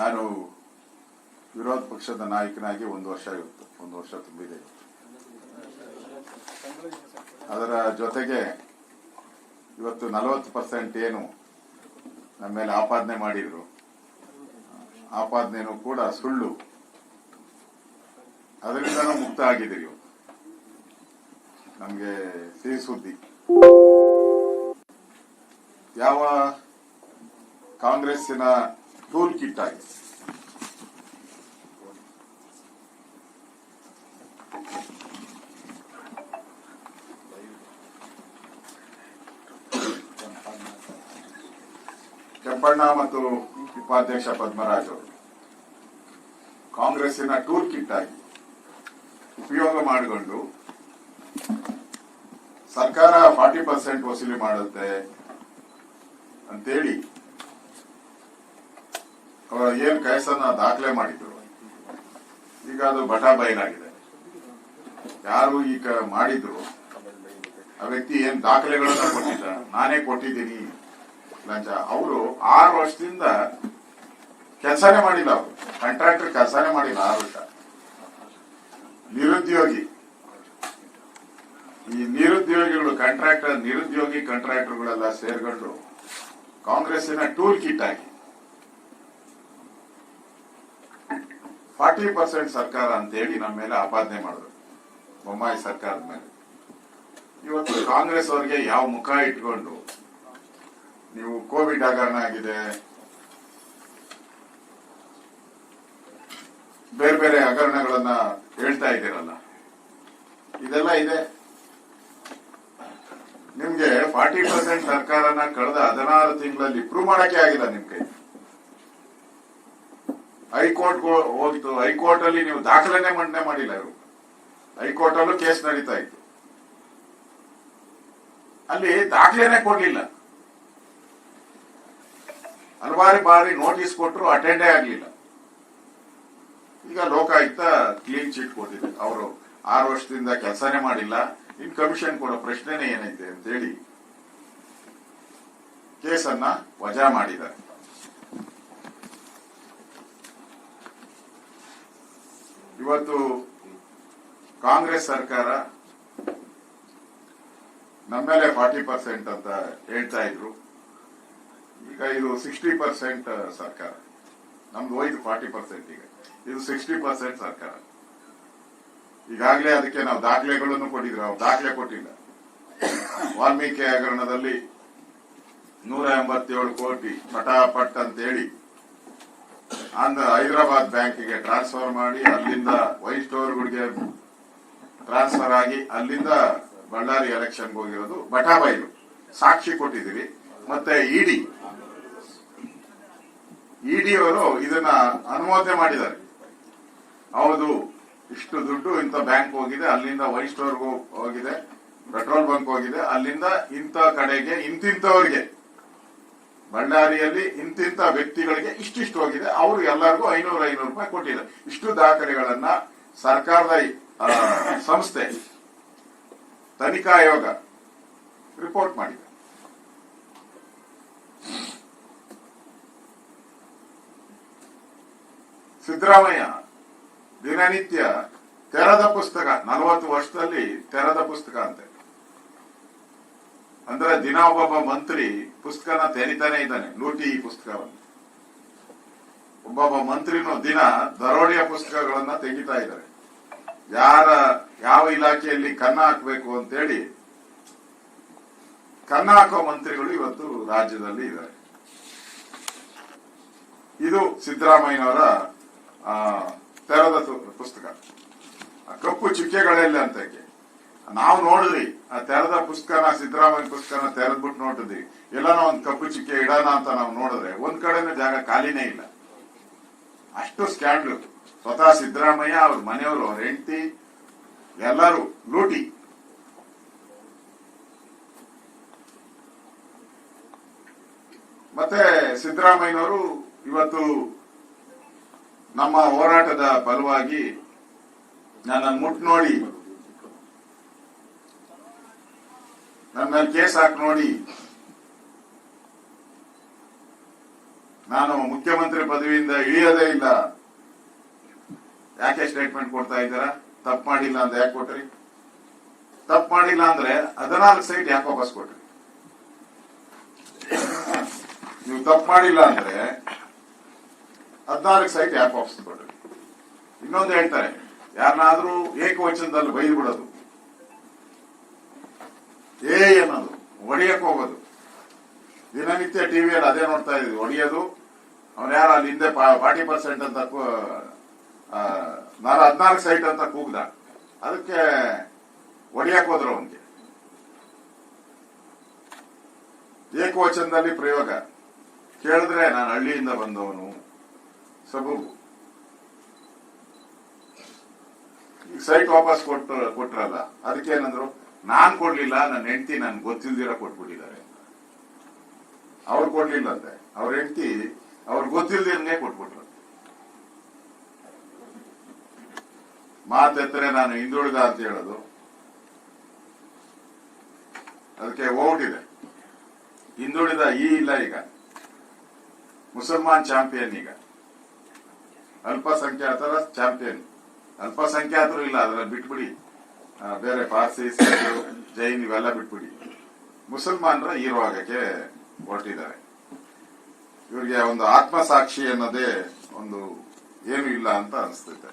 ನಾನು ವಿರೋಧ ಪಕ್ಷದ ನಾಯಕನಾಗಿ ಒಂದು ವರ್ಷ ಇವತ್ತು ಒಂದು ವರ್ಷ ತುಂಬಿದೆ. ಅದರ ಜೊತೆಗೆ ಇವತ್ತು ನಲವತ್ತು ಪರ್ಸೆಂಟ್ ಏನು ನಮ್ಮ ಮೇಲೆ ಆಪಾದನೆ ಮಾಡಿದ್ರು. ಆಪಾದನೆಯೂ ಕೂಡ ಸುಳ್ಳು. ಅದರಿಂದನೂ ಮುಕ್ತ ಆಗಿದ್ರು ನಮಗೆ ಸಿಹಿ ಸುದ್ದಿ. ಯಾವ ಕಾಂಗ್ರೆಸ್ಸಿನ ಟೂಲ್ ಕಿಟ್ ಆಗಿ ಕೆಂಪಣ್ಣ ಮತ್ತು ಉಪಾಧ್ಯಕ್ಷ ಪದ್ಮರಾಜ್ ಅವರು ಕಾಂಗ್ರೆಸ್ಸಿನ ಟೂಲ್ ಕಿಟ್ ಆಗಿ ಉಪಯೋಗ ಮಾಡಿಕೊಂಡು ಸರ್ಕಾರ ಫಾರ್ಟಿ ಪರ್ಸೆಂಟ್ ವಸೂಲಿ ಮಾಡುತ್ತೆ ಅಂತೇಳಿ ಅವರು ಏನ್ ಕೇಸನ್ನ ದಾಖಲೆ ಮಾಡಿದ್ರು. ಈಗ ಅದು ಬಟ ಬಯಲಾಗಿದೆ ಯಾರು ಈಗ ಮಾಡಿದ್ರು, ಆ ವ್ಯಕ್ತಿ ಏನ್ ದಾಖಲೆಗಳನ್ನ ಕೊಟ್ಟಿದ್ದ? ನಾನೇ ಕೊಟ್ಟಿದ್ದೀನಿ. ಲಂಚ. ಅವರು ಆರು ವರ್ಷದಿಂದ ಕೆಲಸನೇ ಮಾಡಿಲ್ಲ ಅವರು. ಕಾಂಟ್ರಾಕ್ಟರ್ ಕೆಲಸನೇ ಮಾಡಿಲ್ಲ ಆರು ವರ್ಷ. ನಿರುದ್ಯೋಗಿ. ಈ ನಿರುದ್ಯೋಗಿಗಳು, ಕಾಂಟ್ರಾಕ್ಟರ್, ನಿರುದ್ಯೋಗಿ ಕಾಂಟ್ರಾಕ್ಟರ್ಗಳೆಲ್ಲ ಸೇರ್ಕೊಂಡು ಕಾಂಗ್ರೆಸ್ಸಿನ ಟೂಲ್ ಕಿಟ್ ಆಗಿ ಫಾರ್ಟಿ ಪರ್ಸೆಂಟ್ ಸರ್ಕಾರ ಅಂತೇಳಿ ನಮ್ಮ ಮೇಲೆ ಆಪಾದನೆ ಮಾಡಿದ್ರು, ಬೊಮ್ಮಾಯಿ ಸರ್ಕಾರದ ಮೇಲೆ. ಇವತ್ತು ಕಾಂಗ್ರೆಸ್ ಅವರಿಗೆ ಯಾವ ಮುಖ ಇಟ್ಕೊಂಡು ನೀವು ಕೋವಿಡ್ ಹಗರಣ ಆಗಿದೆ, ಬೇರೆ ಬೇರೆ ಹಗರಣಗಳನ್ನ ಹೇಳ್ತಾ ಇದ್ದೀರಲ್ಲ, ಇದೆಲ್ಲ ಇದೆ. ನಿಮ್ಗೆ ಫಾರ್ಟಿ ಪರ್ಸೆಂಟ್ ಸರ್ಕಾರನ ಕಳೆದ ಹದಿನಾರು ತಿಂಗಳಲ್ಲಿ ಪ್ರೂವ್ ಮಾಡಕ್ಕೆ ಆಗಿಲ್ಲ ನಿಮ್ ಕೈ ಹೈಕೋರ್ಟ್ ಹೋಗಿತ್ತು ಹೈಕೋರ್ಟ್ ಅಲ್ಲಿ ನೀವು ದಾಖಲೆನೆ ಮಂಡನೆ ಮಾಡಿಲ್ಲ ಇವರು. ಹೈಕೋರ್ಟ್ ಅಲ್ಲೂ ಕೇಸ್ ನಡೀತಾ ಇತ್ತು. ಅಲ್ಲಿ ದಾಖಲೆನೆ ಕೊಡ್ಲಿಲ್ಲ. ಹಲವಾರು ಬಾರಿ ನೋಟಿಸ್ ಕೊಟ್ಟರು ಅಟೆಂಡೇ ಆಗ್ಲಿಲ್ಲ. ಈಗ ಲೋಕಾಯುಕ್ತ ಕ್ಲೀನ್ ಚೀಟ್ ಕೊಟ್ಟಿದೆ. ಅವರು ಆರು ವರ್ಷದಿಂದ ಕೆಲಸನೇ ಮಾಡಿಲ್ಲ. ಇನ್ ಕಮಿಷನ್ ಕೊಡೋ ಪ್ರಶ್ನೆನೇ ಏನೈತೆ ಅಂತ ಹೇಳಿ ಕೇಸನ್ನ ವಜಾ ಮಾಡಿದ್ದಾರೆ. ಇವತ್ತು ಕಾಂಗ್ರೆಸ್ ಸರ್ಕಾರ ನಮ್ಮ ಮೇಲೆ ಫಾರ್ಟಿ ಪರ್ಸೆಂಟ್ ಅಂತ ಹೇಳ್ತಾ ಇದ್ರು. ಈಗ ಇದು ಸಿಕ್ಸ್ಟಿ ಪರ್ಸೆಂಟ್ ಸರ್ಕಾರ. ನಮ್ದು ಹೋಯ್ತು ಫಾರ್ಟಿ ಪರ್ಸೆಂಟ್ ಈಗ. ಇದು ಸಿಕ್ಸ್ಟಿ ಪರ್ಸೆಂಟ್ ಸರ್ಕಾರ. ಈಗಾಗಲೇ ಅದಕ್ಕೆ ನಾವು ದಾಖಲೆಗಳನ್ನು ಕೊಟ್ಟಿದ್ರು. ನಾವು ದಾಖಲೆ ಕೊಟ್ಟಿಲ್ಲ. ವಾಲ್ಮೀಕಿ ಹಗರಣದಲ್ಲಿ ನೂರ ಎಂಬತ್ತೇಳು ಕೋಟಿ ಪಟಾಪಟ್ ಅಂತೇಳಿ ಅಂದ ಹೈದರಾಬಾದ್ ಬ್ಯಾಂಕಿಗೆ ಟ್ರಾನ್ಸ್ಫರ್ ಮಾಡಿ, ಅಲ್ಲಿಂದ ವೈಟ್ ಸ್ಟೋರ್ಗಳಿಗೆ ಟ್ರಾನ್ಸ್ಫರ್ ಆಗಿ ಅಲ್ಲಿಂದ ಬಳ್ಳಾರಿ ಎಲೆಕ್ಷನ್ ಹೋಗಿರೋದು ಬಟಾಬೈಲು. ಸಾಕ್ಷಿ ಕೊಟ್ಟಿದ್ದೀರಿ ಮತ್ತೆ ಇಡಿ. ಇಡಿ ಅವರು ಇದನ್ನ ಅನುಮೋದನೆ ಮಾಡಿದ್ದಾರೆ. ಹೌದು, ಇಷ್ಟು ದುಡ್ಡು ಇಂಥ ಬ್ಯಾಂಕ್ ಹೋಗಿದೆ, ಅಲ್ಲಿಂದ ವೈ ಸ್ಟೋರ್ಗೂ ಹೋಗಿದೆ, ಪೆಟ್ರೋಲ್ ಬಂಕ್ ಹೋಗಿದೆ, ಅಲ್ಲಿಂದ ಇಂಥ ಕಡೆಗೆ ಇಂತಿಂತವರಿಗೆ ಬಳ್ಳಾರಿಯಲ್ಲಿ ಇಂತಿಂತ ವ್ಯಕ್ತಿಗಳಿಗೆ ಇಷ್ಟಿಷ್ಟು ಹೋಗಿದೆ. ಅವರು ಎಲ್ಲರಿಗೂ ಐನೂರ, ಐನೂರು ರೂಪಾಯಿ ಕೊಟ್ಟಿದ್ದಾರೆ. ಇಷ್ಟು ದಾಖಲೆಗಳನ್ನ ಸರ್ಕಾರದ ಸಂಸ್ಥೆ ತನಿಖಾ ಆಯೋಗ ರಿಪೋರ್ಟ್ ಮಾಡಿದೆ. ಸಿದ್ದರಾಮಯ್ಯ ದಿನನಿತ್ಯ ತೆರೆದ ಪುಸ್ತಕ, ನಲವತ್ತು ವರ್ಷದಲ್ಲಿ ತೆರೆದ ಪುಸ್ತಕ ಅಂತೆ. ಅಂದ್ರೆ ದಿನ ಒಬ್ಬ ಮಂತ್ರಿ ಪುಸ್ತಕನ ತೆರಿತಾನೆ ಇದ್ದಾನೆ, ಲೂಟಿ ಈ ಪುಸ್ತಕವನ್ನು. ಒಬ್ಬೊಬ್ಬ ಮಂತ್ರಿನೂ ದಿನ ದರೋಡೆಯ ಪುಸ್ತಕಗಳನ್ನ ತೆಗಿತಾ ಇದ್ದಾರೆ. ಯಾರ, ಯಾವ ಇಲಾಖೆಯಲ್ಲಿ ಕನ್ನ ಹಾಕಬೇಕು ಅಂತೇಳಿ ಕನ್ನ ಹಾಕೋ ಮಂತ್ರಿಗಳು ಇವತ್ತು ರಾಜ್ಯದಲ್ಲಿ ಇದ್ದಾರೆ. ಇದು ಸಿದ್ದರಾಮಯ್ಯನವರ ತೆರೆದ ಪುಸ್ತಕ. ಕಪ್ಪು ಚುಕ್ಕೆಗಳೆಲ್ಲ ಅಂತ ನಾವು ನೋಡಿದ್ವಿ. ಆ ತೆರೆದ ಪುಸ್ತಕನ ಸಿದ್ದರಾಮಯ್ಯ ಪುಸ್ತಕನ ತೆರೆದ್ಬಿಟ್ಟು ನೋಡಿದ್ವಿ. ಎಲ್ಲಾನ ಒಂದ್ ಕಪ್ಪು ಚಿಕ್ಕೆ ಇಡೋಣ ಅಂತ ನಾವು ನೋಡಿದ್ರೆ ಒಂದ್ ಕಡೆನೂ ಜಾಗ ಖಾಲಿನೇ ಇಲ್ಲ. ಅಷ್ಟು ಸ್ಕ್ಯಾಂಡ್ಲು ಸ್ವತಃ ಸಿದ್ದರಾಮಯ್ಯ, ಅವ್ರ ಮನೆಯವರು, ಅವ್ರ ಹೆಂಡತಿ, ಎಲ್ಲರೂ ಲೂಟಿ. ಮತ್ತೆ ಸಿದ್ದರಾಮಯ್ಯನವರು ಇವತ್ತು ನಮ್ಮ ಹೋರಾಟದ ಫಲವಾಗಿ ನನ್ನ ಮುಟ್ ನೋಡಿ ನನ್ನ ಕೇಸ್ ಹಾಕಿ ನೋಡಿ. ನಾನು ಮುಖ್ಯಮಂತ್ರಿ ಪದವಿಯಿಂದ ಇಳಿಯೋದೇ ಇಲ್ಲ. ಯಾಕೆ ಸ್ಟೇಟ್ಮೆಂಟ್ ಕೊಡ್ತಾ ಇದ್ದೀರಾ? ತಪ್ಪು ಮಾಡಿಲ್ಲ ಅಂತ ಯಾಕೆ ಕೊಟ್ರಿ? ತಪ್ಪು ಮಾಡಿಲ್ಲ ಅಂದ್ರೆ ಹದಿನಾಲ್ಕು ಸೈಟ್ ಯಾಕೆ ವಾಪಸ್ ಕೊಟ್ರಿ? ನೀವು ತಪ್ಪು ಮಾಡಿಲ್ಲ ಅಂದ್ರೆ ಹದಿನಾಲ್ಕು ಸೈಟ್ ಯಾಕೆ ವಾಪಸ್ ಕೊಟ್ರಿ? ಇನ್ನೊಂದು ಹೇಳ್ತಾರೆ, ಯಾರನ್ನಾದ್ರೂ ಏಕವಚನದಲ್ಲಿ ಬೈದು ಬಿಡೋದು. ಏ ಏನದು ಹೊಡಿಯಕ್ಕೆ ಹೋಗೋದು. ದಿನನಿತ್ಯ ಟಿವಿಯಲ್ಲಿ ಅದೇ ನೋಡ್ತಾ ಇದ್ವಿ ಹೊಡಿಯೋದು ಅವನು ಯಾರು ಅಲ್ಲಿ ಹಿಂದೆ ಫಾರ್ಟಿ ಪರ್ಸೆಂಟ್ ಅಂತ ನಾನು ಹದಿನಾಲ್ಕು ಸೈಟ್ ಅಂತ ಕೂಗ್ದ. ಅದಕ್ಕೆ ಹೊಡಿಯಕ್ಕೆ ಹೋದ್ರು ಅವನಿಗೆ. ಏಕವಚನದಲ್ಲಿ ಪ್ರಯೋಗ. ಕೇಳಿದ್ರೆ ನಾನು ಹಳ್ಳಿಯಿಂದ ಬಂದವನು ಸಬೂಬು. ಈಗ ಸೈಟ್ ವಾಪಸ್ ಕೊಟ್ಟು, ಕೊಟ್ರಲ್ಲ, ಅದಕ್ಕೆ ಏನಂದ್ರು? ನಾನ್ ಕೊಡ್ಲಿಲ್ಲ ನನ್ನ ಹೆಂಡತಿ ನನ್ಗೆ ಗೊತ್ತಿಲ್ದಿರ ಕೊಟ್ಬಿಟ್ಟಿದ್ದಾರೆ. ಅವ್ರು ಕೊಡ್ಲಿಲ್ಲ ಅಂತೆ ಅವ್ರ ಹೆಂಡತಿ ಅವ್ರು ಗೊತ್ತಿಲ್ದಿರನೇ ಕೊಟ್ಬಿಟ್ರು. ಮಾತೆತ್ತರೆ ನಾನು ಹಿಂದುಳಿದ ಅಂತ ಹೇಳೋದು. ಅದಕ್ಕೆ ಹೋಗ್ಬಿಟ್ಟಿದೆ ಹಿಂದುಳಿದ ಈ ಇಲ್ಲ ಈಗ. ಮುಸಲ್ಮಾನ್ ಚಾಂಪಿಯನ್ ಈಗ. ಅಲ್ಪಸಂಖ್ಯಾತರ ಚಾಂಪಿಯನ್ ಅಲ್ಪಸಂಖ್ಯಾತರು ಇಲ್ಲ, ಅದನ್ನ ಬಿಟ್ಬಿಡಿ. ಬೇರೆ ಪಾರ್ಸಿ ಜೈನ್ ಇವೆಲ್ಲ ಬಿಟ್ಬಿಡಿ. ಮುಸಲ್ಮಾನರ ಹೀರೋ ಆಗಕ್ಕೆ ಹೊರಟಿದ್ದಾರೆ. ಇವರಿಗೆ ಒಂದು ಆತ್ಮಸಾಕ್ಷಿ ಅನ್ನೋದೇ ಒಂದು ಏನು ಇಲ್ಲ ಅಂತ ಅನಿಸ್ತೈತೆ